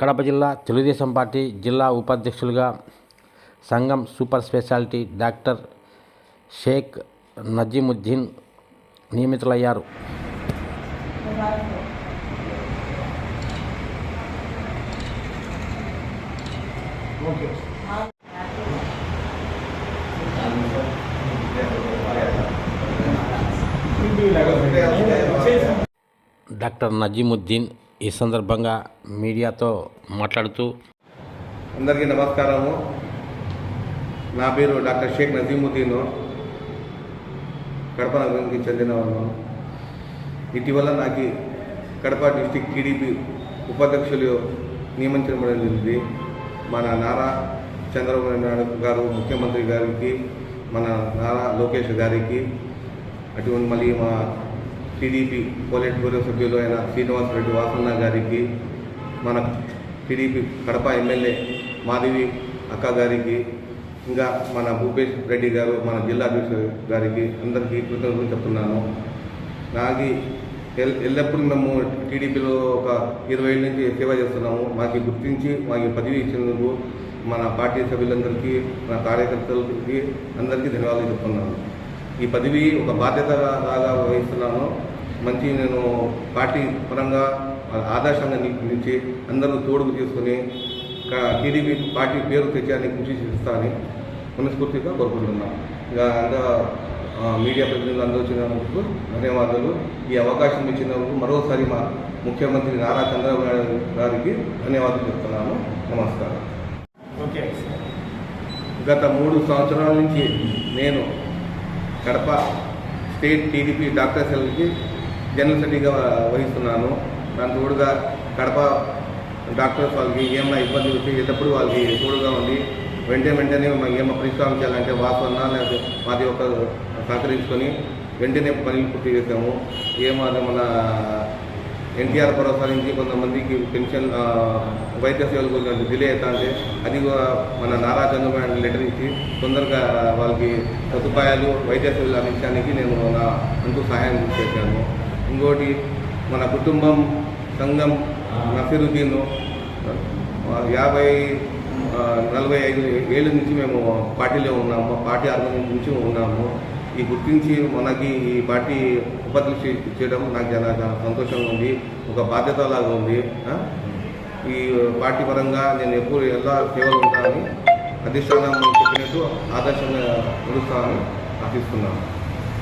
కడప జిల్లా తెలుగుదేశం పార్టీ జిల్లా ఉపాధ్యక్షులుగా సంఘం super speciality doctor Sheikh Nazimuddin నియమితులయ్యారు. డాక్టర్ నజీముద్దీన్ ఈ సందర్భంగా మీడియాతో మాట్లాడుతూ అందరికీ నమస్కారము. నా పేరు డాక్టర్ షేక్ నజీముద్దీన్ కడప నగరానికి చెందినవాను ఇటీవల నాకు కడప డిస్టిక్ టీడీపీ ఉపాధ్యక్షులు నియమించబడింది మన నారా చంద్రబాబు నాయుడు గారు ముఖ్యమంత్రి గారికి మన నారా లోకేష్ గారికి అటువంటి మళ్ళీ మా టీడీపీ పోలిట్ బ్యూరో సభ్యులు అయిన శ్రీనివాసరెడ్డి వాసన్న గారికి మన టీడీపీ కడప ఎమ్మెల్యే మాధవి అక్క గారికి ఇంకా మన భూపేష్ రెడ్డి గారు మన జిల్లా అధ్యక్షుడు గారికి అందరికీ కృతజ్ఞతలు చెప్తున్నాను. నాకు ఎల్- ఎల్లప్పుడూ మేము టీడీపీలో ఒక ఇరవై ఏళ్ళ నుంచి సేవ చేస్తున్నాము. మాకు గుర్తించి మాకు పదవి ఇచ్చినందుకు మన పార్టీ సభ్యులందరికీ మన కార్యకర్తలకి అందరికీ ధన్యవాదాలు చెప్తున్నాను. ఈ పదవి ఒక బాధ్యత లాగా వహిస్తున్నాను. మంచి నేను పార్టీ పరంగా ఆదర్శంగా నిలిచి అందరూ తోడుకు తీసుకొని టీడీపీ పార్టీ పేరు తెచ్చేయడానికి కృషి చేస్తానని మనస్ఫూర్తిగా కోరుకుంటున్నాను. ఇంకా ఆ, మీడియా ప్రతినిధులు అందరూ వచ్చినందుకు ధన్యవాదాలు. ఈ అవకాశం ఇచ్చినందుకు మరోసారి మా ముఖ్యమంత్రి నారా చంద్రబాబు నాయుడు గారికి ధన్యవాదాలు చెప్తున్నాను. నమస్కారం. ఓకే. గత మూడు సంవత్సరాల నుంచి నేను కడప స్టేట్ టీడీపీ డాక్టర్ సెల్కి జనరల్ సెక్రటరీగా వహిస్తున్నాను. దాని తోడుగా కడప డాక్టర్స్ వాళ్ళకి ఏమైనా ఇబ్బంది వచ్చి ఎల్లప్పుడు వాళ్ళకి తోడుగా ఉండి వెంటనే వెంటనే ఏమైనా పరిష్కారం చేయాలంటే వాసన లేకపోతే మాది ఒక సహకరించుకొని వెంటనే పనులు పూర్తి చేసాము ఏమాది మన ఎన్టీఆర్ భరోసా నుంచి కొంతమందికి పెన్షన్ వైద్య సేవలు కొంచెం డిలే అవుతా అంటే అది కూడా మన నారా చంద్రబాబు లెటర్ ఇచ్చి తొందరగా వాళ్ళకి సదుపాయాలు వైద్య సేవలు అందించడానికి నేను నా అంటూ సహాయం చేశాను. ఇంకోటి మన కుటుంబం సంఘం నసీరుద్దీన్ యాభై నలభై ఐదు ఏళ్ళ నుంచి మేము పార్టీలో ఉన్నాము. పార్టీ ఆర్గనైజ్ నుంచి ఉన్నాము. ఈ గుర్తించి మనకి ఈ పార్టీ ఉపాధ్యక్ష చేయడం నాకు చాలా చాలా సంతోషంగా ఉంది. ఒక బాధ్యత లాగా ఉంది ఈ పార్టీ పరంగా నేను ఎప్పుడు ఎలా సేవలు ఉంటానని అధిష్టానం చెప్పినట్టు ఆదర్శంగా నిలుస్తానని ఆశిస్తున్నాను.